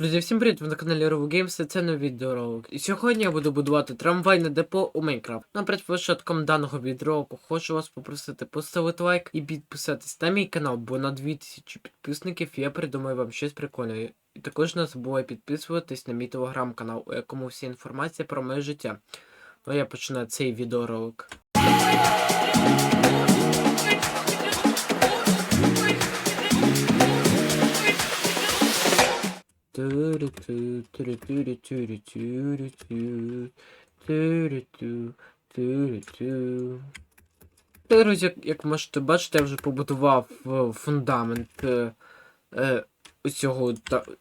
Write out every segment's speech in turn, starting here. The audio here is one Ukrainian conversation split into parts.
Друзі, всім привіт! Ви на каналі Rovo Games, це новий відеоролик. І сьогодні я буду будувати трамвайне депо у Майнкрафт. Ну, перед початком даного відеоролику хочу вас попросити поставити лайк і підписатись на мій канал, бо на 2000 підписників я придумаю вам щось прикольне. І також не забувай підписуватись на мій телеграм-канал, у якому вся інформація про моє життя. Ну а я починаю цей відеоролик. Та, Друзі, як, як можете бачити, я вже побудував е, фундамент е, е, цього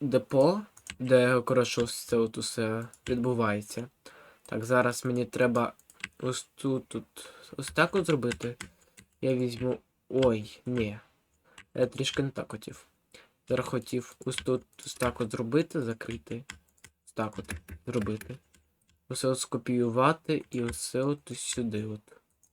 депо, де коротше це от усе відбувається. Так, зараз мені треба ось тут, тут ось так от зробити. Я візьму. Ой, ні. Я трішки не так хотів. Зараз хотів ось тут ось так от зробити, закрити. Ось так от зробити. Усе от скопіювати і усе от ось сюди от.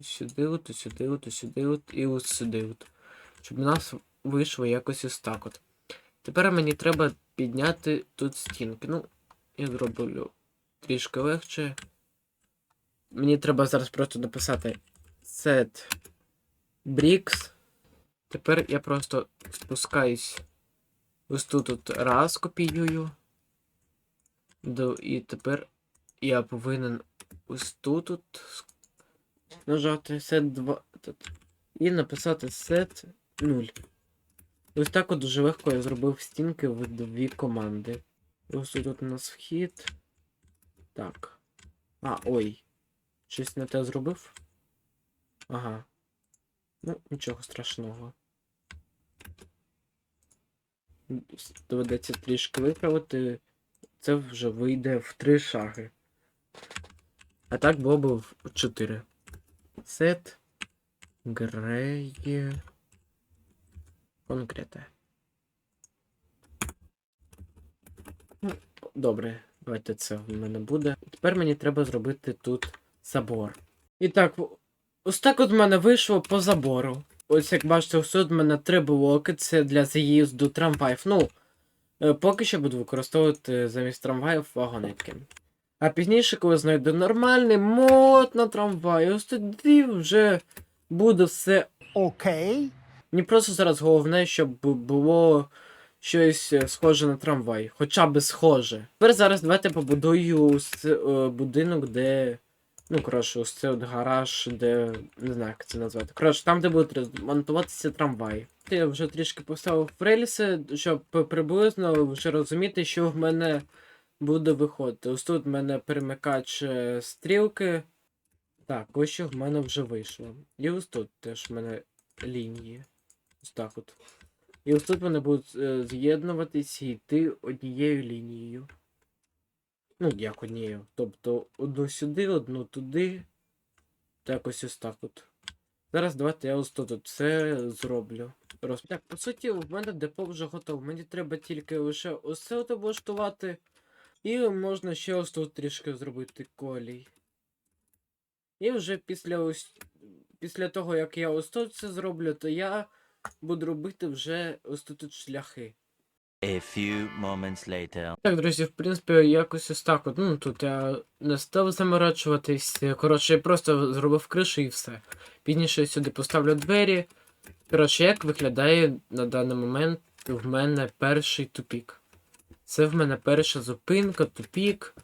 Ось Сюди от, ось сюди от, ось сюди от і ось сюди от. Щоб у нас вийшло якось ось так от. Тепер мені треба підняти тут стінки. Ну, я зроблю трішки легше. Мені треба зараз просто написати set bricks. Тепер я просто спускаюсь ось тут от раз копіюю. І тепер я повинен ось тут от нажати set 2 тут, і написати set 0. Ось так от дуже легко я зробив стінки в дві команди. Ось тут у нас вхід. Так. А, ой. Щось не те зробив? Ага. Ну, нічого страшного. Доведеться трішки виправити. Це вже вийде в три шаги. А так було б в 4. Сет. Грей. Конкрете. Добре, давайте це в мене буде. Тепер мені треба зробити тут забор. І так, ось так от в мене вийшло по забору. Ось як бачите, тут в мене три блоки, це для заїзду трамваїв. Ну, е, поки що буду використовувати замість трамваїв вагонетки. А пізніше, коли знайду нормальний мод на трамвай, ось тоді вже буде все Окей. Мені просто зараз головне, щоб було щось е, схоже на трамвай. Хоча б схоже. Тепер зараз давайте побудую е, будинок, де. Ну, коротше, ось це от гараж, де. Не знаю, як це назвати. Коротше, там, де будуть монтуватися трамваї. Я вже трішки поставив рельси, щоб приблизно вже розуміти, що в мене буде виходити. Ось тут в мене перемикач е, стрілки. Так, ось що в мене вже вийшло. І ось тут теж в мене лінії. Ось так от. І ось тут вони будуть е, з'єднуватись і йти однією лінією. Ну, як однією. Тобто одну сюди, одну туди. Так ось ось так от. Зараз давайте я ось тут все зроблю. Роз... Так, по суті, в мене депо вже готове. Мені треба тільки лише ось це облаштувати. І можна ще ось тут трішки зробити колій. І вже після ось після того, як я ось тут це зроблю, то я буду робити вже ось тут шляхи. A few moments later. Так, друзі, в принципі, якось ось так от. Ну, тут я не став заморачуватись. Коротше, я просто зробив кришу і все. Пізніше сюди поставлю двері. Коротше, як виглядає на даний момент в мене перший тупік. Це в мене перша зупинка, тупік.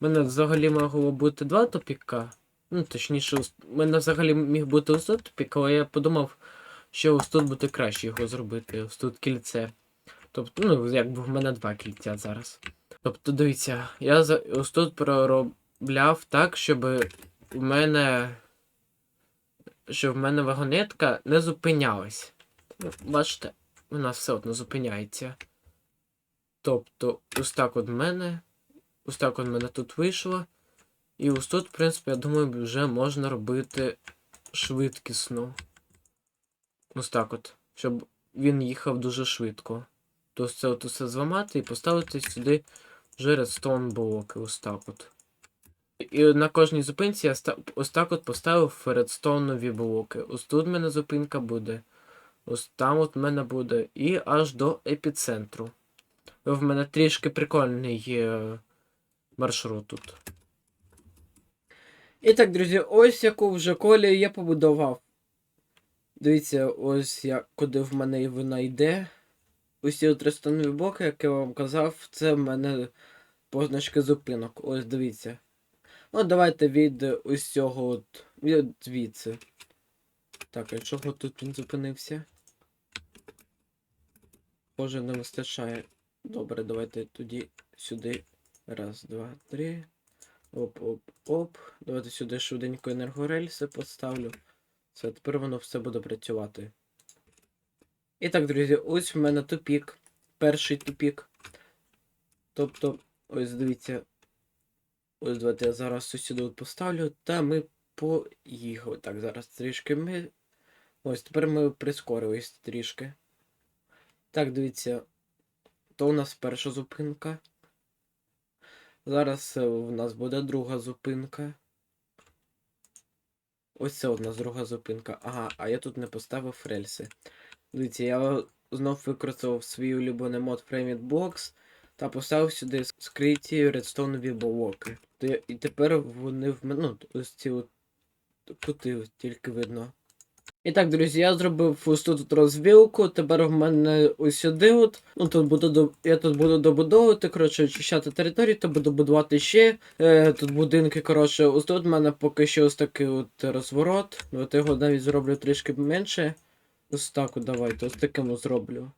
У мене взагалі могло бути два тупіка. Ну, точніше, в мене взагалі міг бути ось тут тупік, але я подумав, що ось тут буде краще його зробити. Ось тут кільце. Тобто, ну, якби в мене два кільця зараз. Тобто, дивіться, я ось тут проробляв так, щоб у мене. Щоб в мене вагонетка не зупинялась. Ну, бачите, вона все одно зупиняється. Тобто, ось так от в мене. Ось так от в мене тут вийшло. І ось тут, в принципі, я думаю, вже можна робити швидкісно. Ось так от. Щоб він їхав дуже швидко. То це от усе зламати і поставити сюди вже редстоун блоки. Ось так от. І на кожній зупинці я ось так от поставив редстоунові блоки. Ось тут в мене зупинка буде. Ось там от в мене буде. І аж до епіцентру. в мене трішки прикольний маршрут тут. І так, друзі, ось яку вже колію я побудував. Дивіться, ось я, куди в мене вона йде. Усі тристонові блоки, як я вам казав, це в мене позначки зупинок. Ось дивіться. Ну, давайте від ось цього от. Від звідси. Так, а чого тут він зупинився? Боже, не вистачає. Добре, давайте тоді сюди. Раз, два, три. Оп, оп, оп. Давайте сюди швиденько енергорельси поставлю. Все, тепер воно все буде працювати. І так, друзі, ось в мене тупік. Перший тупік. Тобто, ось дивіться. Ось давайте я зараз от поставлю. Та ми поїхали. Так, зараз трішки ми. Ось тепер ми прискорились трішки. Так, дивіться. То у нас перша зупинка. Зараз е, в нас буде друга зупинка. Ось це нас друга зупинка. Ага, а я тут не поставив рельси. Дивіться, я знов використав свій улюблений мод Framing Box та поставив сюди скриті редстоунові блоки. І тепер вони в мене. Ну, ось ці от кути тільки видно. І так, друзі, я зробив ось тут от розвілку. Тепер в мене ось сюди от. Ну тут буду я тут буду добудовувати, коротше, очищати територію, та буду будувати ще. Е, тут будинки, коротше, ось тут в мене поки що ось такий от розворот. От його навіть зроблю трішки менше. Ось так от давайте, ось таким зроблю.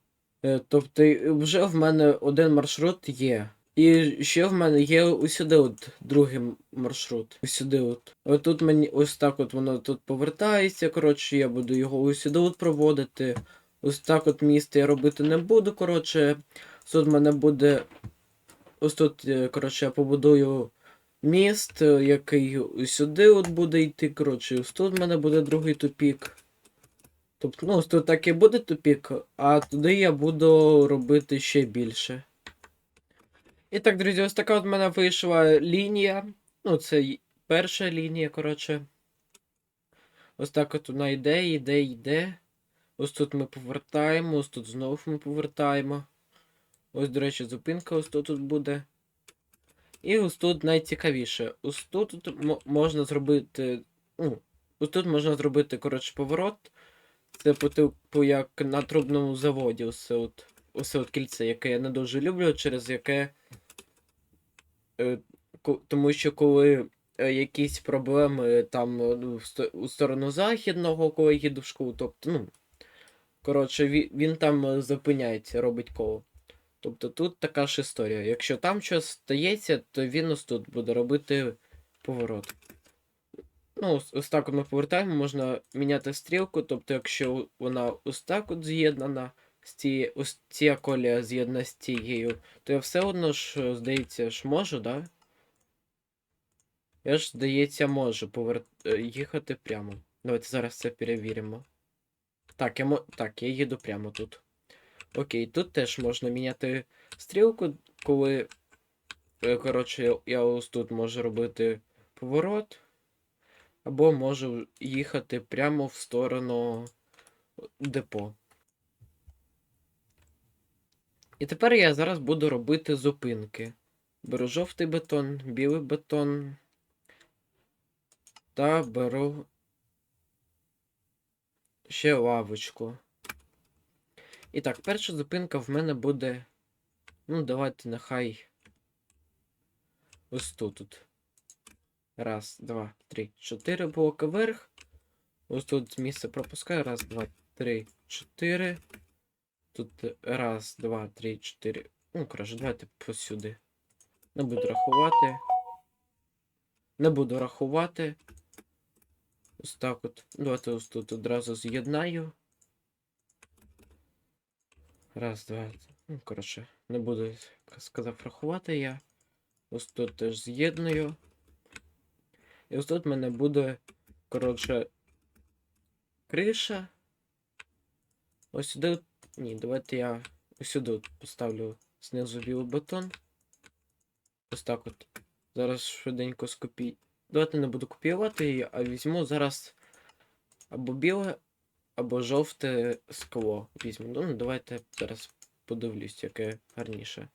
Е, тобто вже в мене один маршрут є. І ще в мене є усюди от другий маршрут. Усюди от. От тут мені ось так от воно тут повертається. Коротше, я буду його усюди от проводити. Ось так от місце я робити не буду. Коротше, тут в мене буде. Ось тут, е, коротше, я побудую міст, е, який сюди от буде йти. Коротше, ось тут в мене буде другий тупік. Тобто, ну, тут так і буде тупік, а туди я буду робити ще більше. І так, друзі, ось така от в мене вийшла лінія. Ну, це перша лінія, коротше. Ось так от вона йде, йде, йде. Ось тут ми повертаємо, ось тут знову ми повертаємо. Ось, до речі, зупинка ось тут, буде. І ось тут найцікавіше. Ось тут можна зробити. Ну, ось тут можна зробити, коротше, поворот. Це по типу як на трубному заводі, усе от, усе от кільце, яке я не дуже люблю, через яке. Е, тому що коли е, якісь проблеми там е, ну, у сторону західного, коли їду в школу, тобто, ну. Коротше, він, він там е, зупиняється, робить коло. Тобто тут така ж історія. Якщо там щось стається, то він ось тут буде робити поворот. Ну, ось, так от ми повертаємо, можна міняти стрілку, тобто, якщо вона ось так от з'єднана, з цією, ось ця колія з'єднана з цією, то я все одно ж, здається, ж можу, да? Я ж, здається, можу повер... е, їхати прямо. Давайте зараз це перевіримо. Так, я так, я їду прямо тут. Окей, тут теж можна міняти стрілку, коли. е, Коротше, я ось тут можу робити поворот. Або можу їхати прямо в сторону депо. І тепер я зараз буду робити зупинки. Беру жовтий бетон, білий бетон. Та беру ще лавочку. І так, перша зупинка в мене буде. Ну, давайте нехай. Ось тут. Раз, два, три, чотири блоки вверх. Ось тут місце пропускаю. Раз, два, три, чотири. Тут е, раз, два, три, чотири. Ну, коротше, давайте посюди. Не буду рахувати. Не буду рахувати. Ось так от. Давайте ось тут одразу з'єднаю. Раз, два. Ну, коротше, не буду, сказав, рахувати я. Ось тут теж з'єдную. І ось тут в мене буде, коротше, криша. Ось сюди. Ні, давайте я ось сюди поставлю знизу білий бетон. Ось так от. Зараз швиденько скопі... Давайте не буду копіювати її, а візьму зараз або біле, або жовте скло візьму. Ну, давайте зараз подивлюсь, яке гарніше.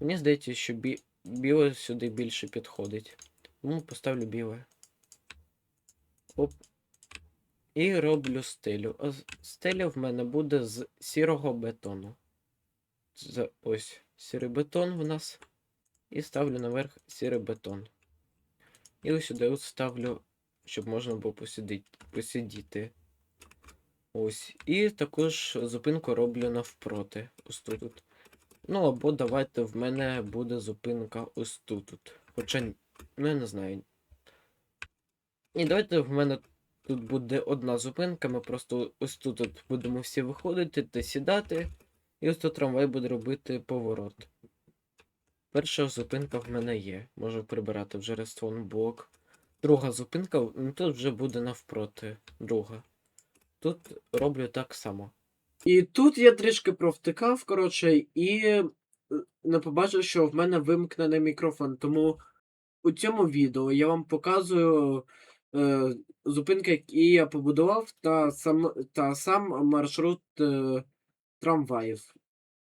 Мені здається, що бі... біле сюди більше підходить. Тому поставлю біле. Оп. І роблю стелю. А стеля в мене буде з сірого бетону. Ось сірий бетон в нас. І ставлю наверх сірий бетон. І ось сюди от ставлю, щоб можна було посидіти. Ось. І також зупинку роблю навпроти. Ось тут. Ну, або давайте в мене буде зупинка ось тут. Хоча, ну я не знаю. І давайте в мене тут буде одна зупинка, ми просто ось тут от будемо всі виходити та сідати. І ось тут трамвай буде робити поворот. Перша зупинка в мене є. Можу прибирати вже рестон блок. Друга зупинка, ну тут вже буде навпроти. Друга. Тут роблю так само. І тут я трішки провтикав, коротше, і е, не побачив, що в мене вимкнений мікрофон. Тому у цьому відео я вам показую е, зупинки, які я побудував, та сам, та сам маршрут е, трамваїв.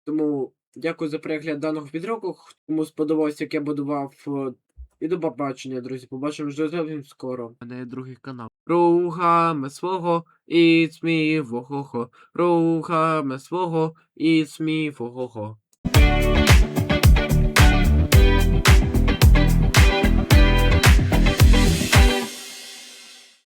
Тому дякую за перегляд даного відео. Кому сподобалось, як я будував. е, І до побачення, друзі. Побачимо вже зовсім скоро. У мене другий канал. Рухами свого, me, вого-го. Рухами свого, me, вого-го.